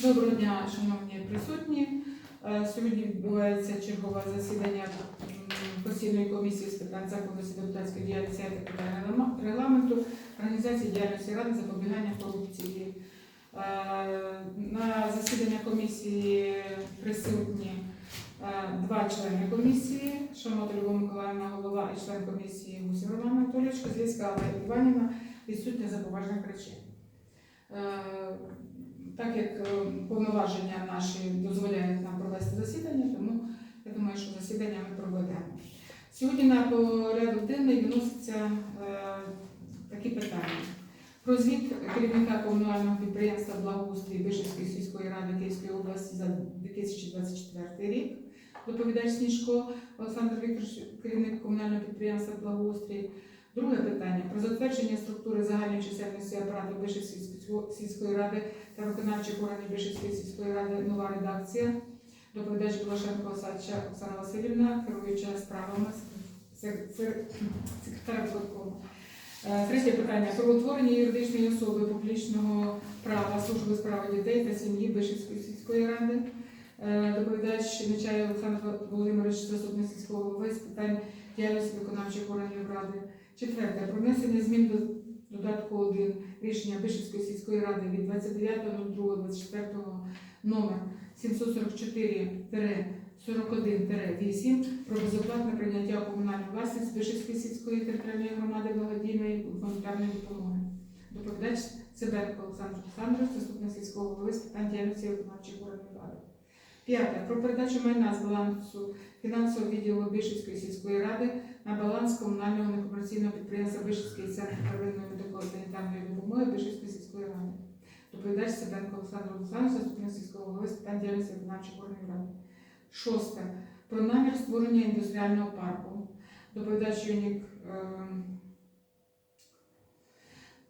Доброго дня, шановні присутні. Е, Сьогодні відбувається чергове засідання постійної комісії з питань законності депутатської діяльності та регламенту- регламенту, організації діяльності ради запобігання корупції. Е, На засідання комісії присутні е, два члени комісії, Шамота Любов Миколаївна голова і член комісії Гусів Роман Анатолійович, Козлівська Іванівна, відсутня за поважних причин. Так як е, повноваження наші дозволяють нам провести засідання, тому я думаю, що засідання ми проведемо. Сьогодні на порядок денний виносяться е, такі питання. Про звіт керівника комунального підприємства Благоустрій Бишівської сільської ради Київської області за 2024 рік. Доповідач Сніжко Олександр Вікторович, керівник комунального підприємства Благоустрій. Друге питання про затвердження структури загальної чисельності апарату Бишівської сільської ради та виконавчих органів Бишівської сільської ради нова редакція. Доповідач Білошенко Осадча Оксана Васильівна, керуюча справами сек- сек- секретар виконкому. Е, Третє питання про утворення юридичної особи публічного права служби справи дітей та сім'ї Бишівської сільської ради. Е, Доповідач Нечай Олександр Володимирович, заступник сільського голови з питань діяльності виконавчих органів ради. Четверте. Про внесення змін до додатку 1 рішення Бишівської сільської ради від 29.02.24 номер 744-41-8 про безоплатне прийняття у комунальну власність Бишівської сільської територіальної громади благодійної гуманітарної допомоги. Доповідач Цибенко Олександр Олександрович, заступник сільського голови з питань діяльності виконавчих органів. П'яте. Про передачу майна з балансу фінансового відділу Бишівської сільської ради на баланс комунального некомерційного підприємства Бишівський центр первинної медико-санітарної допомоги Бишівської сільської ради. Доповідач Себенко Олександр Олександрович, заступник сільського голови з питань діяльності виконавчих органів ради. Шосте. Про намір створення індустріального парку. Доповідач Юнік ем,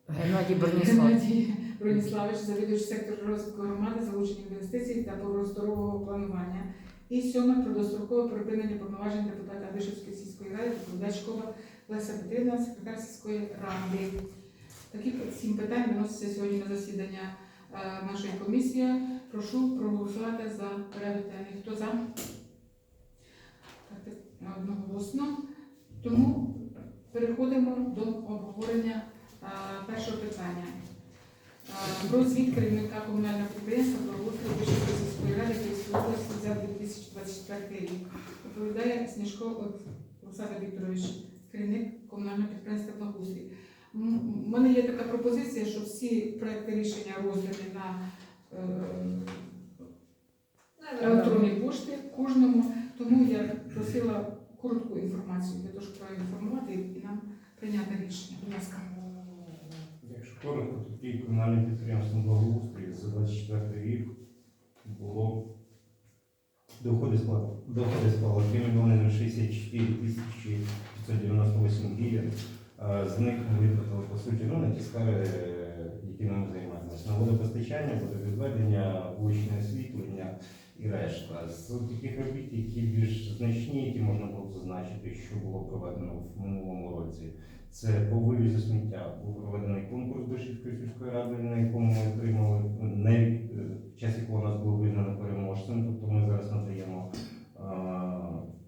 Геннадій Броніслав. Геннадій Броніславович, завідувач сектору розвитку громади, залучення інвестицій та просторового планування. І сьоме про дострокове припинення повноважень депутата Вишівської сільської ради, доповідач Кова Леся Петрівна, секретар сільської ради. Такі сім питань виносяться сьогодні на засідання е, нашої комісії. Прошу проголосувати за денний. Хто за? Одноголосно. Тому переходимо до обговорення е, першого питання. Про звіт керівника комунального підприємства благоустрою Вишівської сільської ради Київської області за 2024 рік. Доповідає Сніжко Олександр Вікторович, керівник комунального підприємства Благоустрій. У мене є така пропозиція, що всі проекти рішення роздані на е, електронні пошти кожному, тому я просила коротку інформацію для того, щоб проінформувати і нам прийняти рішення. Будь ласка. Коротко, то тоді комунальне підприємство благоустрій за 24 рік було доходи склали, доходи склали 2 мільйони 64 тисячі 598 гривень. Е, З них ми витратили, по суті, ну, на ті сфери, е, якими ми займаємося. На водопостачання, водовідведення, вуличне освітлення і решта. З таких робіт, які більш значні, які можна було зазначити, що було проведено в минулому році. Це по вивізу сміття. Був проведений конкурс Бишівської сільської ради, на якому ми отримали не е, в час якого нас було визнано переможцем. Тобто ми зараз надаємо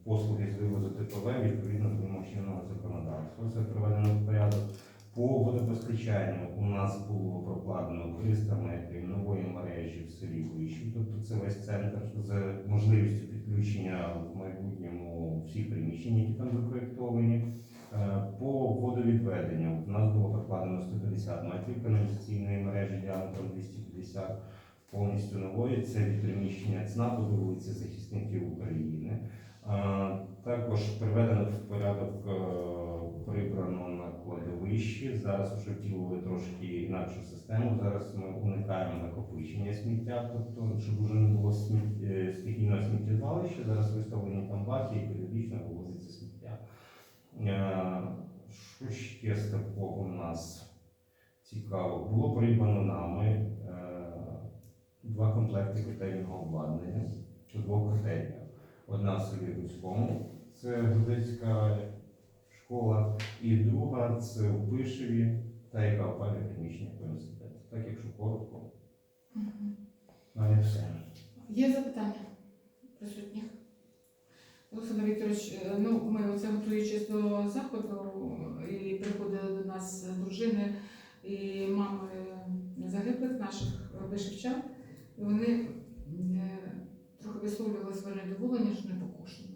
послуги з вивозу ТПВ відповідно до вимог законодавства. Це приведено в порядок. По водопостачанню у нас було прокладено 300 метрів нової мережі в селі Вишів. Тобто це весь центр з можливістю підключення в майбутньому всіх приміщень, які там запроєктовані. Було 150 метрів каналізаційної мережі діаметром 250 повністю нової. Це від приміщення ЦНАПу до вулиці Захисників України. Е, Також приведено в порядок е, прибрано на кладовищі. Зараз вже втілили трошки інакшу систему. Зараз ми уникаємо накопичення сміття, тобто, щоб вже не було е, стихійного сміттєзвалища. Зараз виставлені там баки і періодично вивозиться сміття. Що ще з такого у нас цікаво? Було придбано нами е, два комплекти котельного обладнання у двох котельнях. Одна в селі Руському, це Гудецька школа, і друга це у Пишеві, та яка опалює приміщення університету. Так, якщо коротко. Навіть все. Є запитання присутніх? Олександр Вікторович, е, ну ми оце готуючись до заходу, і приходили до нас дружини і мами загиблих наших вишивчан, і вони е, трохи висловлювали своє невдоволення, що не покошено.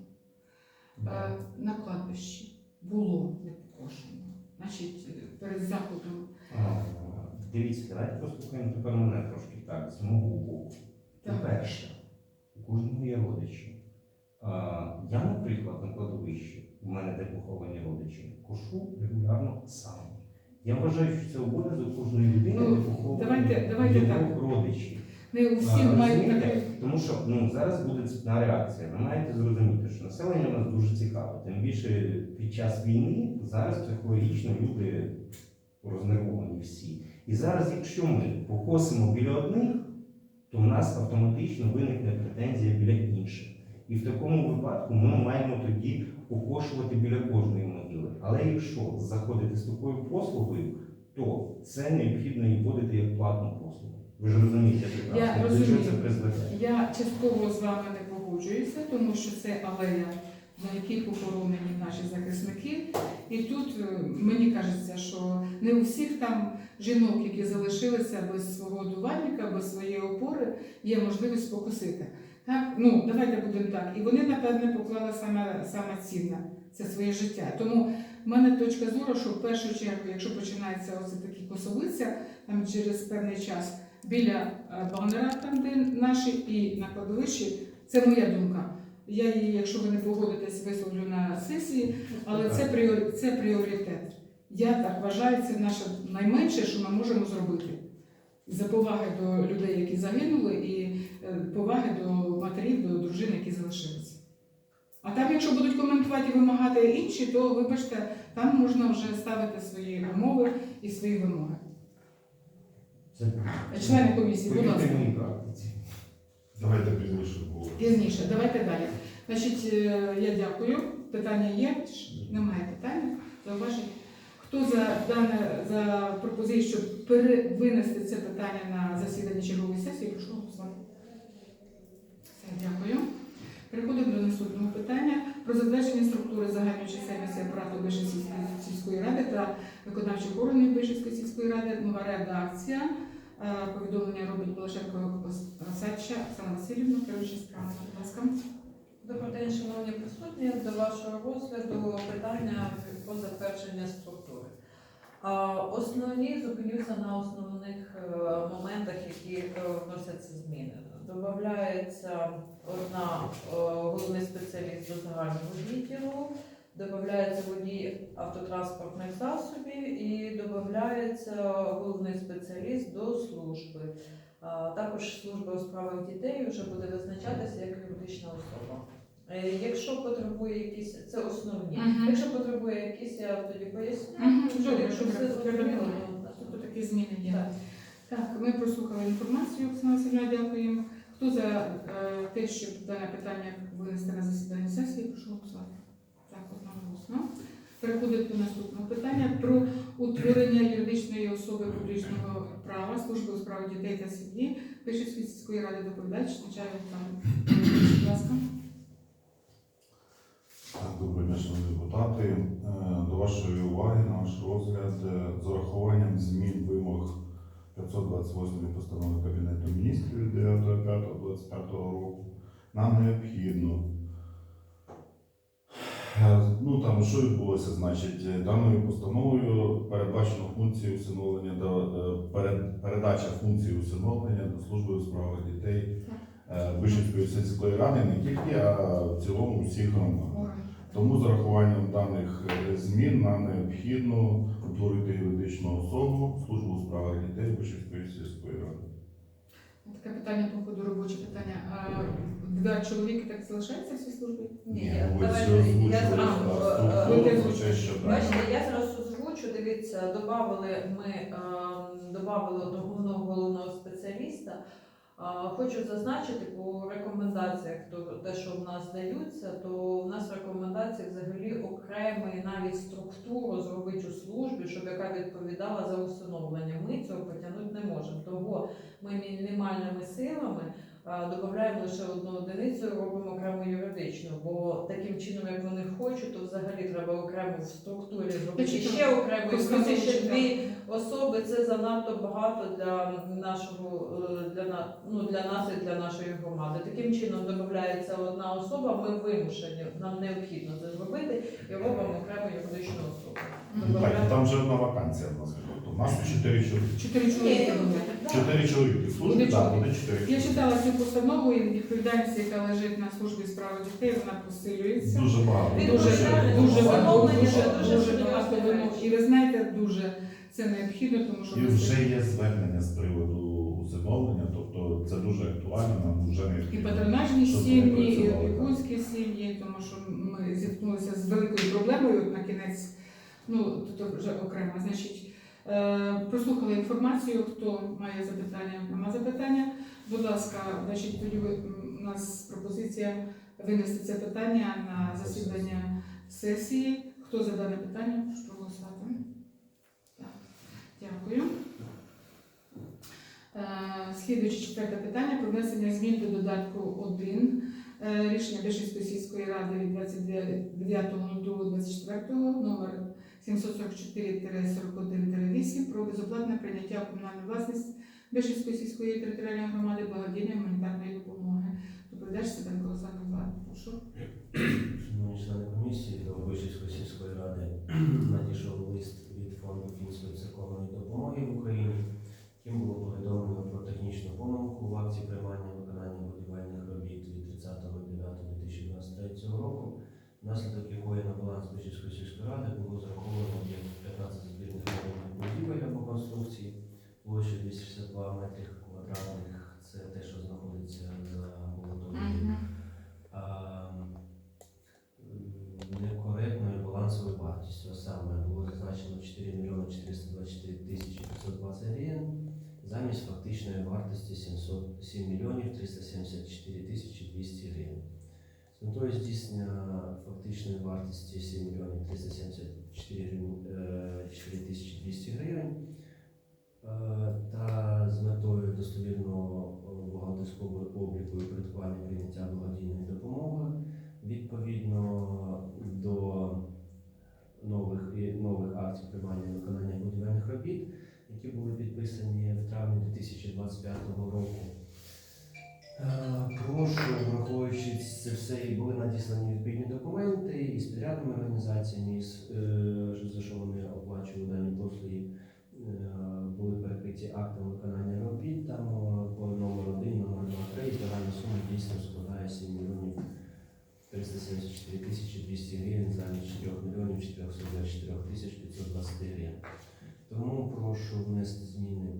Е, На кладбищі було не покошено. Значить, перед заходом Дивіться, давайте послухаємо тепер мене трошки так, з мого боку. По-перше, у кожного є родичі. Я, наприклад, на кладовищі, у мене де поховані родичі, кошу регулярно сам. Я вважаю, що це обов'язок кожної людини, Ну, де поховані давайте- давайте так. родичі. не у всіх мають таке. Тому що ну, зараз буде цепна реакція. Ви маєте зрозуміти, що населення у нас дуже цікаве. Тим більше під час війни зараз психологічно люди рознервовані всі. І зараз, якщо ми покосимо біля одних, то в нас автоматично виникне претензія біля інших. І в такому випадку ми маємо тоді покошувати біля кожної могили. Але якщо заходити з такою послугою, то це необхідно і вводити як платну послугу. Ви ж розумієте, прекрасно, Я до чого це призведе. Я частково з вами не погоджуюся, тому що це алея, на якій похоронені наші захисники. І тут е, мені кажеться, що не у всіх там жінок, які залишилися без свого годувальника, без своєї опори, є можливість покусити. Так, ну давайте будемо так. І вони, напевне, поклали саме, саме цінне це своє життя. Тому в мене точка зору, що в першу чергу, якщо починається оце такі косовиця, там через певний час біля е, банера, там де наші, і на кладовищі, це моя думка. Я її, якщо ви не погодитесь, висловлю на сесії, але це, пріор... це пріоритет. Я так вважаю, це наше найменше, що ми можемо зробити. За поваги до людей, які загинули, і поваги до матерів, до дружин, які залишилися. А там, якщо будуть коментувати і вимагати інші, то вибачте, там можна вже ставити свої умови і свої вимоги. Це Члени комісії, будь ласка. моїй практиці. Давайте пізніше було. Пізніше, давайте далі. Значить, е, я дякую. Питання є? Немає питань. Зауважень. Хто за дане за пропозицію, щоб перевинести це питання на засідання чергової сесії, прошу голосувати. Дякую. Переходимо до наступного питання про затвердження структури загальної чисельності апарату Вишівської сільської ради та виконавчих органів Вишівської сільської ради. Нова редакція. Е, Повідомлення робить Балашенко Сача Оксана Васильівна, керуюча справами. Будь ласка. Добрий день, шановні присутні. До вашого розгляду питання про затвердження структури. Основні зупинюся на основних е, моментах, які е, вносяться зміни. Додається одна е, головний спеціаліст до загального відділу, додається водій автотранспортних засобів і додається головний спеціаліст до служби. Також служба у справах дітей вже буде визначатися як юридична особа. Е, Якщо потребує якісь, це основні. Мгм. Якщо потребує якісь, я тоді поясню. Мгм, Якщо- добре, Якщо все зрозуміло. Тобто такі зміни є. Так. Так, ми прослухали інформацію, Оксана Васильівна, дякуємо. Хто за е, те, щоб дане питання винести на засідання сесії, прошу голосувати. Так, одноголосно. Переходимо до наступного питання про утворення юридичної особи публічного права служби у справах дітей та сім'ї Пишівської сільської ради доповідач начальник там. Будь ласка. Доброго дня, шановні депутати. Е, До вашої уваги на ваш розгляд е, з урахуванням змін вимог 528 постанови Кабінету міністрів від 9.5.25 року нам необхідно. е, Ну там що відбулося, значить, даною постановою передбачено функцію усиновлення передача функції усиновлення до служби у справах дітей Вишівської сільської ради не тільки, а в цілому всіх громад. Тому з урахуванням даних е, змін нам необхідно утворити юридичну особу службу у справах дітей Вишівської сільської ради. Таке питання по ходу робоче питання. А два чоловіки так залишаються в цій службі? Ні, ну, я, ви це озвучили, я зразу, так, е, Ви що. Бачите, я зразу озвучу, дивіться, додавали ми ем, додавали одного головного головного спеціаліста. Хочу зазначити по рекомендаціях, то те, що в нас даються, то в нас в взагалі окремий навіть структуру зробити у службі, щоб яка відповідала за установлення. Ми цього потягнути не можемо. Того ми мінімальними силами додаємо лише одну одиницю, робимо окремо юридичну, бо таким чином, як вони хочуть, то взагалі треба окремо в структурі зробити ще окремо, і ще дві особи. Це занадто багато для нашого е, для ну для нас і для нашої громади. Таким чином додається одна особа. Ми вимушені, нам необхідно це зробити і робимо окремо юридичну особу. Так, там вже одна вакансія в нас. У нас чотири чоловіки. Чотири буде. Чотири чоловіки. в Службі, Буде так, чоловік. буде чотири Я читала цю постанову і відповідальність, яка лежить на службі справи дітей, вона посилюється. Дуже багато. Він Дуже, дуже дуже багато, дуже, дуже дуже багато вимог. І ви знаєте, дуже це необхідно, тому що І ми вже є звернення з приводу усиновлення, тобто це дуже актуально, нам вже не і патронажні щоб вони сім'ї, і працювали, так. опікунські сім'ї, тому що ми зіткнулися з великою проблемою от на кінець. Ну тут вже окремо. Значить, прослухали інформацію. Хто має запитання, нема запитання. Будь ласка, значить, тоді у нас пропозиція винести це питання на засідання сесії. Хто за дане питання? Прошу проголосувати. Так, Дякую. Е, Слідуюче четверте питання про внесення змін до додатку 1 е, рішення Бишівської сільської ради від 29.02.24 номер 744-41-8 про безоплатне прийняття у комунальну власність Бишівської сільської територіальної громади благодійної гуманітарної допомоги. Доповідач Сиденко Олександр Влад. Прошу. Шановні члени комісії до Вишівської сільської ради надійшов лист від фонду фінської церковної допомоги в Україні, яким було повідомлено про технічну помилку в акті приймання виконання будівельних робіт від 30.09.2023 року, внаслідок якої на баланс Вишівської сільської ради було зараховано об'єкт 15 збірних будівель або конструкцій площею 262 метрів квадратних. Це те, що знаходиться за амбулаторією а, м, некоректною балансовою вартістю. А саме було зазначено 4 мільйони 424 тисячі 520 гривень, замість фактичної вартості 700, 7 мільйонів 374 тисячі 200 гривень. З метою здійснення фактичної вартості 7 мільйонів 374 гривень, е, 4 тисячі 200 гривень е, та з метою достовірного е, бухгалтерського обліку і порядкування прийняття благодійної допомоги відповідно до нових і нових актів приймання і виконання будівельних робіт, які були підписані в травні 2025 року. Е, Прошу, враховуючи це все, і були надіслані відповідні документи із підрядними організаціями, е, за що вони оплачували дані послуги, е, були перекриті актом виконання робіт там по номер 1, номер 2, 3, і загальна сума дійсно складає 7 мільйонів 374 тисячі 200 гривень замість 4 мільйонів 424 тисяч 520 гривень. Тому прошу внести зміни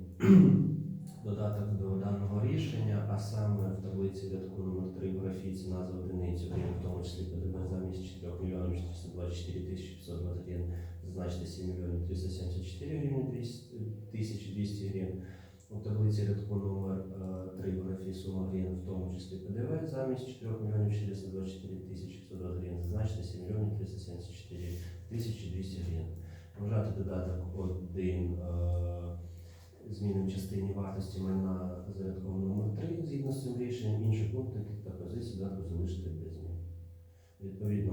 додаток до даного рішення, а саме в таблиці рядку номер 3 в графі ціна за одиницю, гривень, в тому числі ПДВ замість 4 мільйонів 424 тисячі 520 гривень, зазначте 7 мільйонів 374 гривень 200 тисячі 200 гривень. У таблиці рядку номер 3 в графі сума гривень, в тому числі ПДВ замість 4 мільйонів 424 тисячі 520 гривень, зазначте 7 мільйонів 374 тисячі 200 гривень. Вважати додаток 1 зміни в частині вартості майна за рядком номер 3 згідно з цим рішенням, інші пункти та позиції додатку залишити без змін. Відповідно,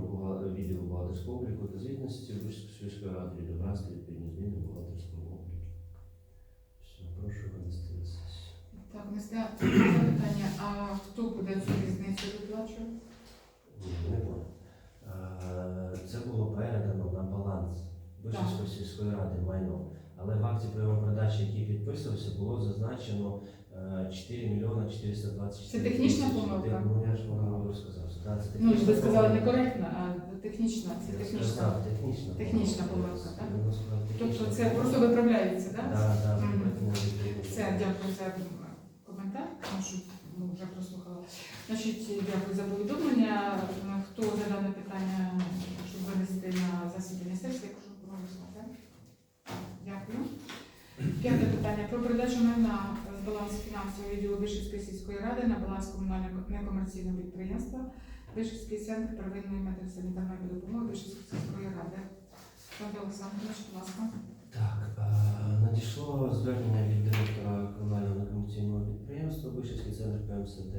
відділу бухгалтерського обліку та звітності Вишської сільської ради відобразити відповідні зміни в бухгалтерському обліку. Все, прошу винести на сесію. Так, не запитання. А хто буде цю різницю виплачувати? Ні, не Вишівської сільської ради майно. Але в акті прийому передачі, який підписувався, було зазначено е, 4 мільйона 424 Це технічна тисячі. помилка? Ну я ж вам розказав. да, це Ну, технічна ви сказали не помилка. коректно, а технічна. Це Я технічна. сказав, технічна Технічна помилка, так? Я сказав, технічна Тобто це помилка. просто виправляється, так? Да, да, Мгм. поэтому відповідно. Все, дякую за коментар, тому що ну, вже прослухала. Значить, дякую за повідомлення. Хто за дане питання, щоб винести на засідання сесії, прошу проголосувати. Дякую. П'яте питання про передачу майна з балансу фінансового відділу Вишівської сільської ради на баланс комунального некомерційного підприємства Вишівський центр первинної медико-санітарної допомоги Вишівської сільської ради. Пане Олександрович, будь ласка. Так, е, надійшло звернення від директора комунального некомерційного підприємства Вишівський центр ПМСД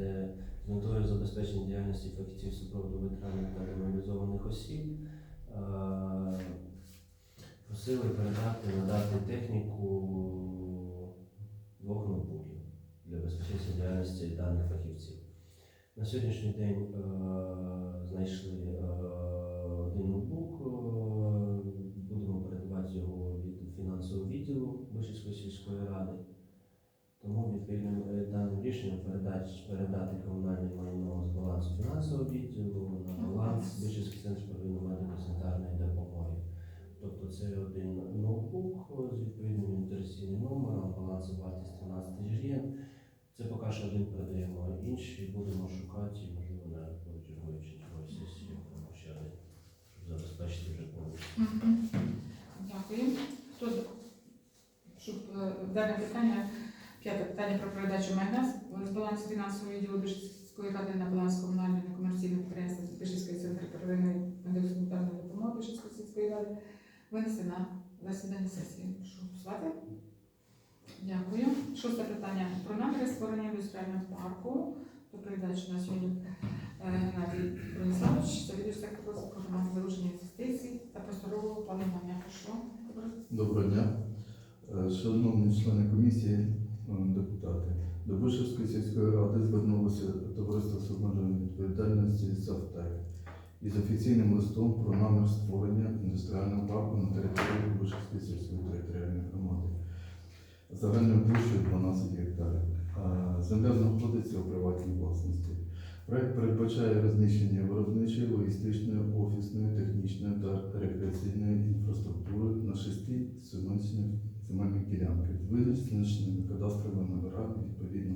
з метою забезпечення діяльності фахівців супроводу ветеранів та демобілізованих осіб. Просили передати, надати техніку двох ноутбуків для безпечності діяльності даних фахівців. На сьогоднішній день е, знайшли е, один ноутбук, е, будемо передавати його від фінансового відділу Вишівської сільської ради. Тому відповідним е, даним рішенням передати, передати комунальне майно з балансу фінансового відділу на баланс Вишівський центр первинної медико-санітарної допомоги. Тобто це один ноутбук з відповідним інтересійним номером, балансу вартість 13 тисяч гривень. Це поки що один передаємо, інші будемо шукати, можливо, на чергуючій черговій сесії або ще один, щоб забезпечити вже повністю. Дякую. Хто щоб е, дане питання, п'яте питання про передачу майна з- балансу фінансового відділу Бишівської ради на баланс комунального некомерційного підприємства Бишівський центр первинної медико-санітарної допомоги Бишівської сільської ради винести на засідання сесії. Прошу голосувати. Дякую. Шосте питання про наміри створення індустріального парку. Доповідач у нас сьогодні е, Геннадій Брониславович, завідувач сектору програми залучення інвестицій та просторового планування. Прошу. Доброго дня. Е, Шановні члени комісії, депутати. До Бушевської сільської ради звернулося товариство з обмеженою відповідальності «Савтек» із офіційним листом про намір створення індустріального парку на території Бушевської сільської територіальної громади загальною площею 12 гектарів. Земля знаходиться у приватній власності. Проект передбачає розміщення виробничої, логістичної, офісної, технічної та рекреаційної інфраструктури на шести земельних ділянках з визначеними кадастровими номерами відповідно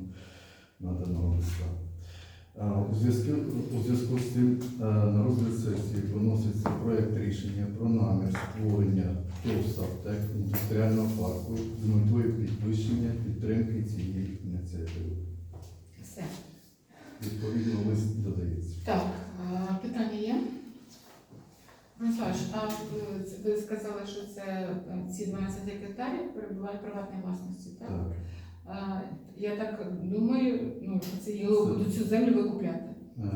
наданого листа. Е, У зв'язку, зв'язку з цим е, на розгляд сесії виноситься проект рішення про намір створення ТОВ «Савтек» індустріального парку з метою підвищення підтримки цієї ініціативи. Все. Відповідно, лист додається. Так, е, питання є? Брониславович, а ви сказали, що це ці 12 гектарів перебувають в приватній власності, так? Так. Я так думаю, ну, що це його будуть цю землю викупляти. Е,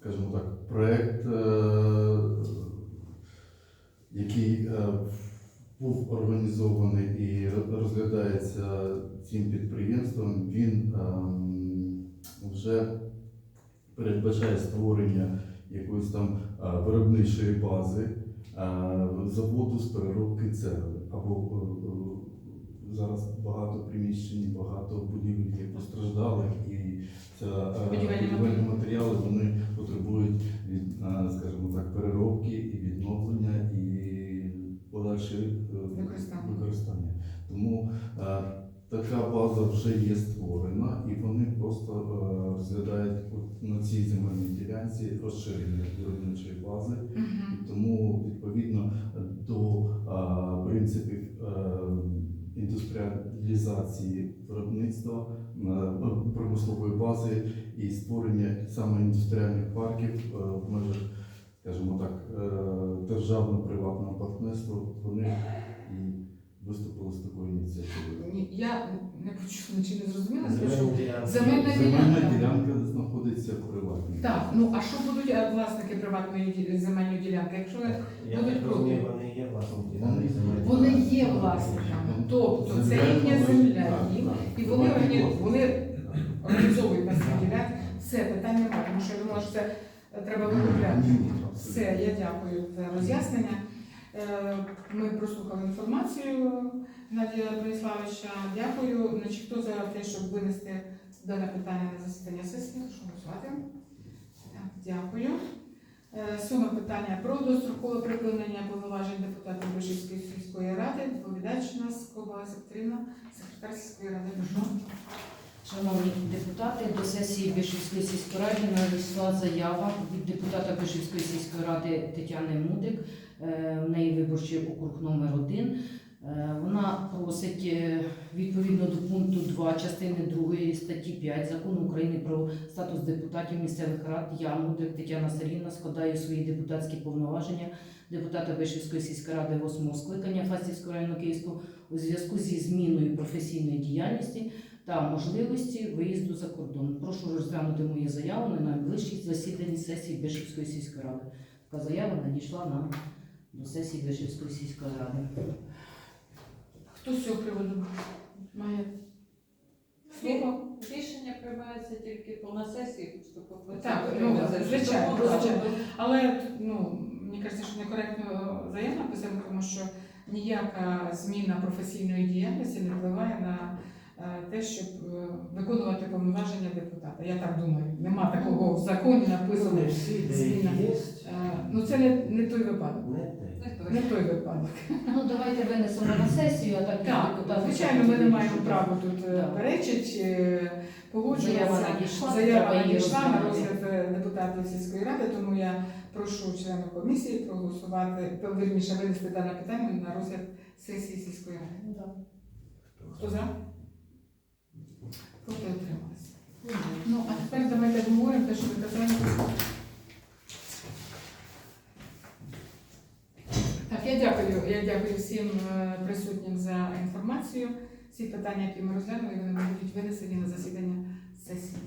скажімо так, проєкт, е, який е, був організований і розглядається цим підприємством, він ем, вже передбачає створення якоїсь там виробничої бази заводу з переробки цегли або зараз багато приміщень, багато будівель є постраждалих і ця е, Будівельні матеріали вони потребують від, е, скажімо так, переробки і відновлення і подальшої е, Використання. використання. Тому е, така база вже є створена, і вони просто розглядають на цій земельній ділянці розширення виробничої бази. Мгм. І Тому відповідно до принципів індустріалізації виробництва е, промислової бази і створення саме індустріальних парків е, в межах, скажімо так, е, державно-приватного партнерства, вони і виступили з такою ініціативою. Ні, Я не почула чи не зрозуміла, скажу. Земельні. Земельна Земельна ділянка. ділянка знаходиться в приватній. Так, ну а що будуть е, власники приватної ді- земельної ділянки? Якщо Я Будуть так розумію, проти. вони є власники. Вони є власниками, тобто це їхня земля, їм, і вони органі- вони організовують на свій ділянки. Все, питань немає, тому що я думала, що це е, треба ні, Все, я дякую за роз'яснення. Е, Ми прослухали інформацію Надія Бориславовича. Дякую. Значить, хто за те, щоб винести дане питання на засідання сесії? Прошу голосувати. Дякую. Е, Сьоме питання про дострокове припинення повноважень депутата Бишівської сільської ради. Доповідач у нас Ковала Септрина, секретар сільської ради. Прошу. Шановні депутати, до сесії Бишівської сільської ради надійшла заява від депутата Бишівської сільської ради Тетяни Мудик. Е, В неї виборчий округ номер один. Е, Вона просить е, відповідно до пункту 2 частини 2 статті 5 закону України про статус депутатів місцевих рад. Я, Мудрик Тетяна Сергійовна, складаю свої депутатські повноваження депутата Вишівської сільської ради 8 скликання Фастівського району Київського у зв'язку зі зміною професійної діяльності та можливості виїзду за кордон. Прошу розглянути мою заяву на найближчій засіданні сесії Бишівської сільської ради. Така заява надійшла нам до сесії Бишівської сільської ради. Хто з цього приводу має слово? Рішення приймається тільки по на сесії вступити. Так, ну, звичайно, звичайно. Але ну, мені кажеться, що некоректно заяву написано, тому що ніяка зміна професійної діяльності не впливає на те, щоб е, виконувати повноваження депутата. Я так думаю. Нема такого в законі написано. Є. Е, Ну це не, не той випадок. Не той випадок. Ну давайте винесемо на сесію, а так Так, звичайно, ми не маємо права тут е, перечити, е, Заява погоджуватися. надійшла, Заява надійшла на розгляд е, депутатів сільської ради, тому я прошу членів комісії проголосувати, то, вірніше винести дане питання на розгляд сесії сільської ради. Хто за? Проти отрималися. Ну, а тепер давайте обговоримо те, що ви казали. Так, я дякую. Я дякую всім е, присутнім за інформацію. Всі питання, які ми розглянули, вони будуть винесені на засідання сесії.